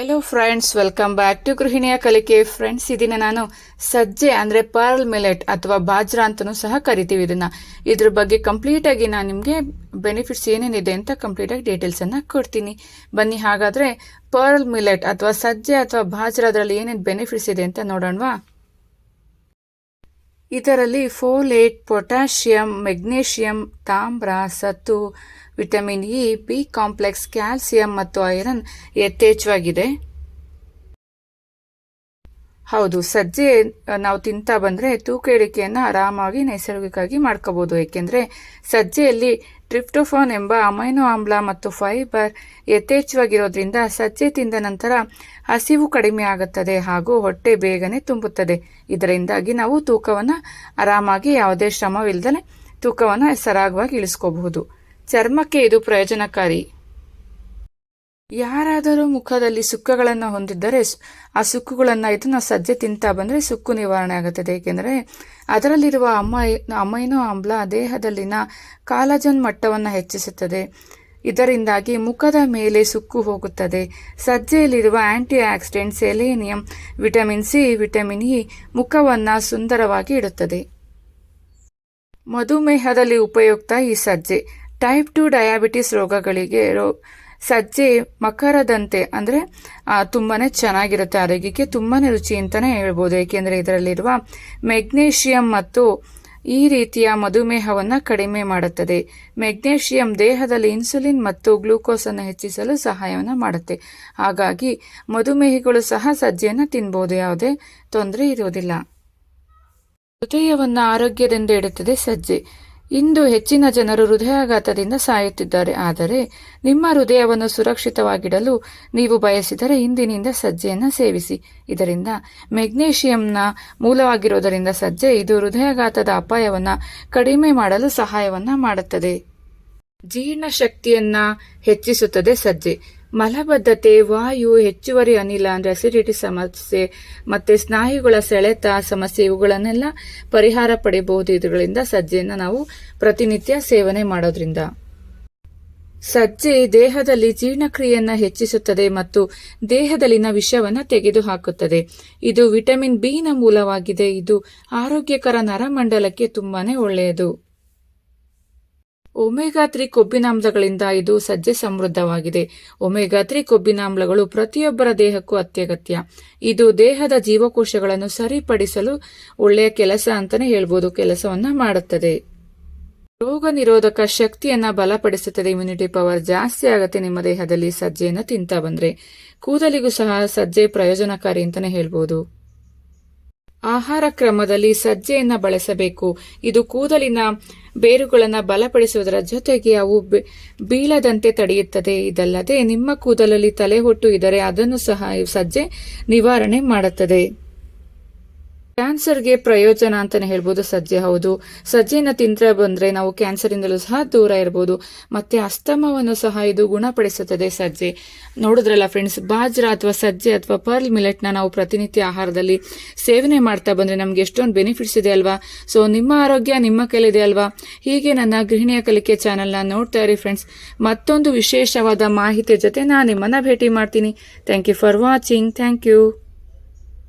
Hello friends welcome back to ಗೃಹಿಣಿಯ ಕಲಿಕೆ friends ಇದನ್ನ ನಾನು ಸಜ್ಜೆ, ಅಂದ್ರೆ ಪರ್ಲ್ ಮಿಲೆಟ್ ಅಥವಾ ಬಾಜ್ರಾ ಅಂತಲೂ ಸಹ ಕರಿತೀವಿ ಇದನ್ನ. ಇದ್ರ ಬಗ್ಗೆ ಕಂಪ್ಲೀಟ್ ಆಗಿ ನಾನು ನಿಮಗೆ ಬೆನಿಫಿಟ್ಸ್ ಏನೇನಿದೆ ಅಂತ ಕಂಪ್ಲೀಟ್ ಆಗಿ ಡೀಟೇಲ್ಸ್ ಅನ್ನ ಕೊಡ್ತೀನಿ. ಬನ್ನಿ, ಹಾಗಾದ್ರೆ ಪರ್ಲ್ ಮಿಲೆಟ್ ಅಥವಾ ಸಜ್ಜೆ ಅಥವಾ ಬಾಜ್ರಾದ್ರಲ್ಲಿ ಏನೇನು ಬೆನಿಫಿಟ್ಸ್ ಇದೆ ಅಂತ ನೋಡೋಣವಾ? ಇದರಲ್ಲಿ ಫೋಲೇಟ್ ಪೊಟ್ಯಾಷಿಯಂ ಮೆಗ್ನೀಷಿಯಂ ತಾಮ್ರ ಸತ್ತು vitamin E B complex calcium ಮತ್ತು ಐರನ್ ಯಥೇಚ್ಛವಾಗಿದೆ. ಹೌದು, ಸಜ್ಜೆ ನಾವು ತಿಂತಾ ಬಂದ್ರೆ ತೂಕ ಇಳಿಕೆಯನ್ನು ಆರಾಮಾಗಿ ನೈಸರ್ಗಿಕವಾಗಿ ಮಾಡ್ಕೋಬೋದು. ಏಕೆಂದರೆ ಸಜ್ಜೆಯಲ್ಲಿ ಟ್ರಿಪ್ಟೋಫಾನ್ ಎಂಬ ಅಮೈನೋ ಆಮ್ಲ ಮತ್ತು ಫೈಬರ್ ಯಥೇಚ್ಛವಾಗಿರೋದ್ರಿಂದ ಸಜ್ಜೆ ತಿಂದ ನಂತರ ಹಸಿವು ಕಡಿಮೆ ಆಗುತ್ತದೆ ಹಾಗೂ ಹೊಟ್ಟೆ ಬೇಗನೆ ತುಂಬುತ್ತದೆ. ಇದರಿಂದಾಗಿ ನಾವು ತೂಕವನ್ನು ಆರಾಮಾಗಿ ಯಾವುದೇ ಶ್ರಮವಿಲ್ಲದೆ ತೂಕವನ್ನು ಸರಾಗವಾಗಿ ಇಳಿಸ್ಕೋಬಹುದು. ಚರ್ಮಕ್ಕೆ ಇದು ಪ್ರಯೋಜನಕಾರಿ. ಯಾರಾದರೂ ಮುಖದಲ್ಲಿ ಸುಕ್ಕಗಳನ್ನು ಹೊಂದಿದ್ದರೆ ಆ ಸುಕ್ಕುಗಳನ್ನು ಇದನ್ನು ಸಜ್ಜೆ ತಿಂತಾ ಬಂದರೆ ಸುಕ್ಕು ನಿವಾರಣೆ ಆಗುತ್ತದೆ. ಏಕೆಂದರೆ ಅದರಲ್ಲಿರುವ ಅಮೈ ಅಮೈನೋ ಆಮ್ಲ ದೇಹದಲ್ಲಿನ ಕಾಲಜನ್ ಮಟ್ಟವನ್ನು ಹೆಚ್ಚಿಸುತ್ತದೆ. ಇದರಿಂದಾಗಿ ಮುಖದ ಮೇಲೆ ಸುಕ್ಕು ಹೋಗುತ್ತದೆ. ಸಜ್ಜೆಯಲ್ಲಿರುವ anti oxidant selenium, vitamin C, vitamin E ಮುಖವನ್ನು ಸುಂದರವಾಗಿ ಇಡುತ್ತದೆ. ಮಧುಮೇಹದಲ್ಲಿ ಉಪಯುಕ್ತ ಈ ಸಜ್ಜೆ. ಟೈಪ್ ಟು ಡಯಾಬಿಟಿಸ್ ರೋಗಗಳಿಗೆ ರೋ ಸಜ್ಜೆ ಮಕರದಂತೆ ಅಂದರೆ ತುಂಬಾನೇ ಚೆನ್ನಾಗಿರುತ್ತೆ ಆರೋಗ್ಯಕ್ಕೆ, ತುಂಬಾನೇ ರುಚಿ ಅಂತಲೇ ಹೇಳ್ಬೋದು. ಏಕೆಂದರೆ ಇದರಲ್ಲಿರುವ ಮೆಗ್ನೇಷಿಯಂ ಮತ್ತು ಈ ರೀತಿಯ ಮಧುಮೇಹವನ್ನು ಕಡಿಮೆ ಮಾಡುತ್ತದೆ. ಮೆಗ್ನೇಷಿಯಂ ದೇಹದಲ್ಲಿ ಇನ್ಸುಲಿನ್ ಮತ್ತು ಗ್ಲೂಕೋಸ್ ಅನ್ನು ಹೆಚ್ಚಿಸಲು ಸಹಾಯವನ್ನು ಮಾಡುತ್ತೆ. ಹಾಗಾಗಿ ಮಧುಮೇಹಿಗಳು ಸಹ ಸಜ್ಜೆಯನ್ನು ತಿನ್ಬೋದು, ಯಾವುದೇ ತೊಂದರೆ ಇರುವುದಿಲ್ಲ. ಹೃದಯವನ್ನು ಆರೋಗ್ಯದಿಂದ ಇಡುತ್ತದೆ ಸಜ್ಜೆ. ಇಂದು ಹೆಚ್ಚಿನ ಜನರು ಹೃದಯಾಘಾತದಿಂದ ಸಾಯುತ್ತಿದ್ದಾರೆ. ಆದರೆ ನಿಮ್ಮ ಹೃದಯವನ್ನು ಸುರಕ್ಷಿತವಾಗಿಡಲು ನೀವು ಬಯಸಿದರೆ ಇಂದಿನಿಂದ ಸಜ್ಜೆಯನ್ನು ಸೇವಿಸಿ. ಇದರಿಂದ ಮೆಗ್ನೇಷಿಯಂನ ಮೂಲವಾಗಿರುವುದರಿಂದ ಸಜ್ಜೆ ಇದು ಹೃದಯಾಘಾತದ ಅಪಾಯವನ್ನು ಕಡಿಮೆ ಮಾಡಲು ಸಹಾಯವನ್ನು ಮಾಡುತ್ತದೆ. ಜೀರ್ಣಶಕ್ತಿಯನ್ನ ಹೆಚ್ಚಿಸುತ್ತದೆ ಸಜ್ಜೆ. ಮಲಬದ್ಧತೆ, ವಾಯು, ಹೆಚ್ಚುವರಿ ಅನಿಲ ಅಂದ್ರೆ ಅಸಿಡಿಟಿ ಸಮಸ್ಯೆ ಮತ್ತೆ ಸ್ನಾಯುಗಳ ಸೆಳೆತ ಸಮಸ್ಯೆ, ಇವುಗಳನ್ನೆಲ್ಲ ಪರಿಹಾರ ಪಡೆಯಬಹುದು ಇದರಿಂದ ಸಜ್ಜೆಯನ್ನು ನಾವು ಪ್ರತಿನಿತ್ಯ ಸೇವನೆ ಮಾಡೋದ್ರಿಂದ. ಸಜ್ಜೆ ದೇಹದಲ್ಲಿ ಜೀರ್ಣಕ್ರಿಯೆಯನ್ನು ಹೆಚ್ಚಿಸುತ್ತದೆ ಮತ್ತು ದೇಹದಲ್ಲಿನ ವಿಷವನ್ನು ತೆಗೆದುಹಾಕುತ್ತದೆ. ಇದು ವಿಟಮಿನ್ ಬಿ ನ ಮೂಲವಾಗಿದೆ. ಇದು ಆರೋಗ್ಯಕರ ನರಮಂಡಲಕ್ಕೆ ತುಂಬಾನೇ ಒಳ್ಳೆಯದು. ಒಮೆಗಾ ತ್ರೀ ಕೊಬ್ಬಿನಾಮ್ಲಗಳಿಂದ ಇದು ಸಜ್ಜೆ ಸಮೃದ್ಧವಾಗಿದೆ. ಒಮೆಗಾ ತ್ರೀ ಕೊಬ್ಬಿನಾಮ್ಲಗಳು ಪ್ರತಿಯೊಬ್ಬರ ದೇಹಕ್ಕೂ ಅತ್ಯಗತ್ಯ. ಇದು ದೇಹದ ಜೀವಕೋಶಗಳನ್ನು ಸರಿಪಡಿಸಲು ಒಳ್ಳೆಯ ಕೆಲಸ ಅಂತಾನೆ ಹೇಳ್ಬೋದು. ಕೆಲಸವನ್ನ ಮಾಡುತ್ತದೆ. ರೋಗ ನಿರೋಧಕ ಶಕ್ತಿಯನ್ನ ಬಲಪಡಿಸುತ್ತದೆ. ಇಮ್ಯುನಿಟಿ ಪವರ್ ಜಾಸ್ತಿ ಆಗುತ್ತೆ ನಿಮ್ಮ ದೇಹದಲ್ಲಿ ಸಜ್ಜೆಯನ್ನು ತಿಂತಾ ಬಂದ್ರೆ. ಕೂದಲಿಗೂ ಸಹ ಸಜ್ಜೆ ಪ್ರಯೋಜನಕಾರಿ ಅಂತಾನೆ ಹೇಳ್ಬೋದು. ಆಹಾರ ಕ್ರಮದಲ್ಲಿ ಸಜ್ಜೆಯನ್ನು ಬಳಸಬೇಕು. ಇದು ಕೂದಲಿನ ಬೇರುಗಳನ್ನು ಬಲಪಡಿಸುವುದರ ಜೊತೆಗೆ ಅವು ಬೀಳದಂತೆ ತಡೆಯುತ್ತದೆ. ಇದಲ್ಲದೆ ನಿಮ್ಮ ಕೂದಲಲ್ಲಿ ತಲೆ ಹೊಟ್ಟು ಇದ್ದರೆ ಅದನ್ನು ಸಹ ಸಜ್ಜೆ ನಿವಾರಣೆ ಮಾಡುತ್ತದೆ. ಕ್ಯಾನ್ಸರ್ಗೆ ಪ್ರಯೋಜನ ಅಂತಾನೆ ಹೇಳ್ಬೋದು. ಸಜ್ಜೆ ಹೌದು. ಸಜ್ಜೆಯನ್ನು ತಿಂದ್ರೆ ಬಂದ್ರೆ ನಾವು ಕ್ಯಾನ್ಸರ್ ಇಂದಲೂ ಸಹ ದೂರ ಇರಬಹುದು ಮತ್ತೆ ಅಸ್ತಮವನ್ನು ಸಹ ಇದು ಗುಣಪಡಿಸುತ್ತದೆ ಸಜ್ಜೆ ನೋಡಿದ್ರಲ್ಲ ಫ್ರೆಂಡ್ಸ್ ಬಾಜ್ರಾ ಅಥವಾ ಸಜ್ಜೆ ಅಥವಾ ಪರ್ಲ್ ಮಿಲೆಟ್ನ ನಾವು ಪ್ರತಿನಿತ್ಯ ಆಹಾರದಲ್ಲಿ ಸೇವನೆ ಮಾಡ್ತಾ ಬಂದ್ರೆ ನಮ್ಗೆ ಎಷ್ಟೊಂದು ಬೆನಿಫಿಟ್ಸ್ ಇದೆ ಅಲ್ವಾ? ಸೊ ನಿಮ್ಮ ಆರೋಗ್ಯ ನಿಮ್ಮ ಕೈಲಿದೆ ಅಲ್ವಾ? ಹೀಗೆ ನನ್ನ ಗೃಹಿಣಿಯ ಕಲಿಕೆ ಚಾನೆಲ್ನ ನೋಡ್ತಾ ಇರಿ ಫ್ರೆಂಡ್ಸ್ ಮತ್ತೊಂದು ವಿಶೇಷವಾದ ಮಾಹಿತಿಯ ಜೊತೆ ನಾನು ನಿಮ್ಮನ್ನ ಭೇಟಿ ಮಾಡ್ತೀನಿ. Thank you for watching thank you